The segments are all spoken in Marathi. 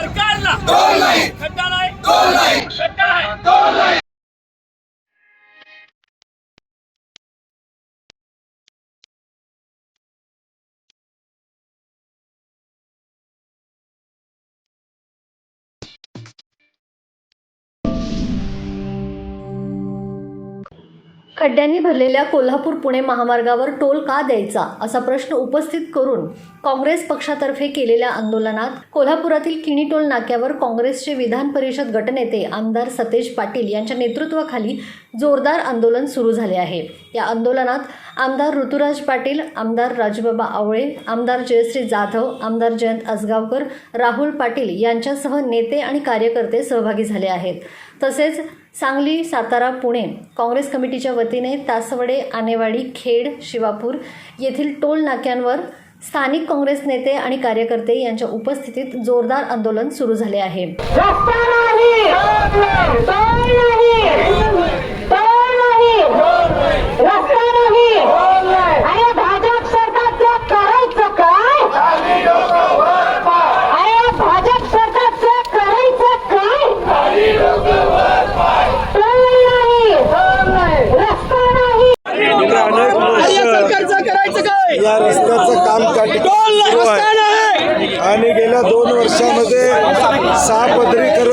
सरकारला. खड्ड्यांनी भरलेल्या कोल्हापूर पुणे महामार्गावर टोल का द्यायचा असा प्रश्न उपस्थित करून काँग्रेस पक्षातर्फे केलेल्या आंदोलनात कोल्हापुरातील किणी टोल नाक्यावर काँग्रेसचे विधान परिषद गटनेते आमदार सतेज पाटील यांच्या नेतृत्वाखाली जोरदार आंदोलन सुरू झाले आहे. या आंदोलनात आमदार ऋतुराज पाटील आमदार राजबाबा आवळे आमदार जयश्री जाधव आमदार जयंत आसगावकर राहुल पाटील यांच्यासह नेते आणि कार्यकर्ते सहभागी झाले आहेत. तसेच सांगली सातारा पुणे. काँग्रेस कमिटीच्या वतीने तासवडे आनेवाडी खेड शिवापूर येथील टोल नाक्यांवर स्थानिक काँग्रेस नेते आणि कार्यकर्ते यांच्या उपस्थितीत जोरदार आंदोलन सुरू झाले आहे रस्ता नाही तोड नाही तोड नाही रस्ता नाही अरे भाजप सरकारचं करायचं काय अरे भाजप सरकारचं करायचं काय तोड नाही रस्ता नाही अनेक वर्ष या रस्त्याचं काम त्या ठिकाणी सुरू आहे आणि गेल्या दोन वर्षामध्ये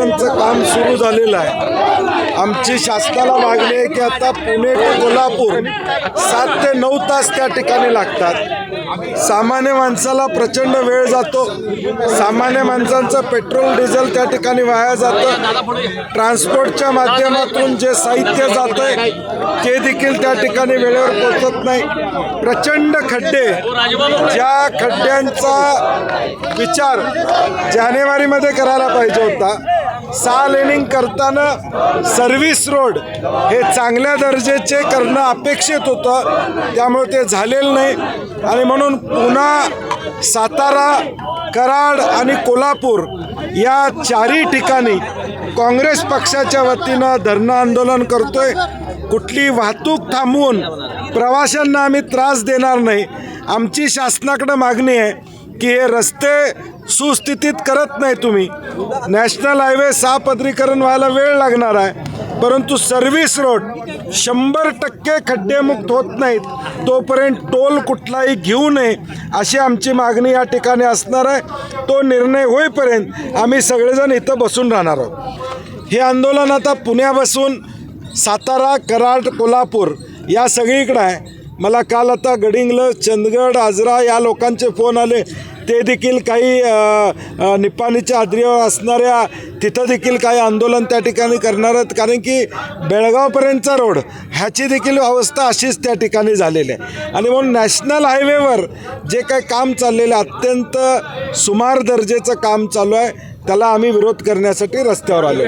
सहापदरीकरणचं काम सुरू झालेलं आहे. आमची शासनाला मागणी आहे की आता पुणे ते कोल्हापूर सात ते नऊ तास त्या ठिकाणी लागतात. सामान्य माणसाला प्रचंड वेळ जातो. सामान्य माणसांचं पेट्रोल डिझेल त्या ठिकाणी वाया जातं. ट्रान्सपोर्टच्या माध्यमातून जे साहित्य जातं आहे ते देखील त्या ठिकाणी वेळेवर पोचत नाही. प्रचंड खड्डे. ज्या खड्ड्यांचा विचार जानेवारीमध्ये करायला पाहिजे होता सहा लेनिंग करताना सर्व्हिस रोड हे चांगल्या दर्जाचे करणं अपेक्षित होतं. त्यामुळे ते झालेलं नाही. आणि म्हणून पुन्हा सातारा कराड आणि कोल्हापूर या चारही ठिकाणी काँग्रेस पक्षाच्या वतीनं धरणं आंदोलन करतोय. कुठली वाहतूक थांबवून प्रवाशांना आम्ही त्रास देणार नाही. आमची शासनाकडं मागणी आहे की हे रस्ते सुस्थितीत करत नाही तुम्ही. नॅशनल हायवे सहा पदरीकरण व्हायला वेळ लागणार आहे. परंतु सर्व्हिस रोड शंभर टक्के खड्डेमुक्त होत नाहीत. तोपर्यंत टोल कुठलाही घेऊ नये अशी आमची मागणी या ठिकाणी असणार आहे. तो निर्णय होईपर्यंत आम्ही सगळेजण इथं बसून राहणार आहोत. हे आंदोलन आता पुण्यापासून सातारा कराड कोल्हापूर या सगळीकडं आहे. मला काल आता गडिंगलं चंदगड आजरा या लोकांचे फोन आले. ते देखील काही निपाणीच्या आद्रीवर असणाऱ्या तिथं देखील काही आंदोलन त्या ठिकाणी करणार आहेत. कारण की बेळगावपर्यंतचा रोड ह्याची देखील अवस्था अशीच त्या ठिकाणी झालेली आहे. आणि म्हणून नॅशनल हायवेवर जे काही काम चाललेलं आहे, अत्यंत सुमार दर्जेचं काम चालू आहे. त्याला आम्ही विरोध करण्यासाठी रस्त्यावर आलो.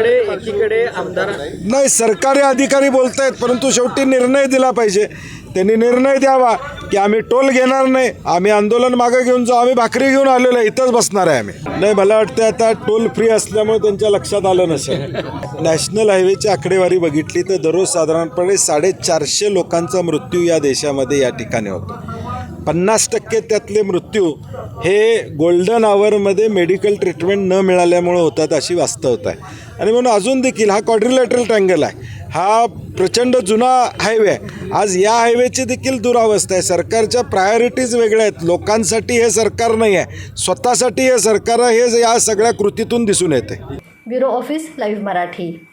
नाही सरकारी अधिकारी बोलत आहेत परंतु शेवटी निर्णय दिला पाहिजे. त्यांनी निर्णय द्यावा की आम्ही टोल घेणार नाही आम्ही आंदोलन मागं घेऊन जाऊ आम्ही भाकरी घेऊन आलेलो आहे इथंच बसणार आहे आम्ही. नाही मला वाटतं आता टोल फ्री असल्यामुळे त्यांच्या लक्षात आलं नसेल. नॅशनल हायवेची आकडेवारी बघितली तर दररोज साधारणपणे साडेचारशे लोकांचा मृत्यू या देशामध्ये या ठिकाणी होतो. पन्नास टक्के त्यातले मृत्यू हे गोल्डन आवरमध्ये मेडिकल ट्रीटमेंट न मिळाल्यामुळं होतात अशी वास्तवता आहे. आणि म्हणून अजून देखील हा क्वाड्रिलॅटरल ट्रँगल आहे. हा प्रचंड जुना हायवे आहे. आज या हायवेची देखील दुरावस्था आहे. सरकारच्या प्रायोरिटीज वेगळ्या आहेत. लोकांसाठी हे सरकार नाही आहे. स्वतःसाठी हे सरकार हे या सगळ्या कृतीतून दिसून येते. Bureau office live Marathi.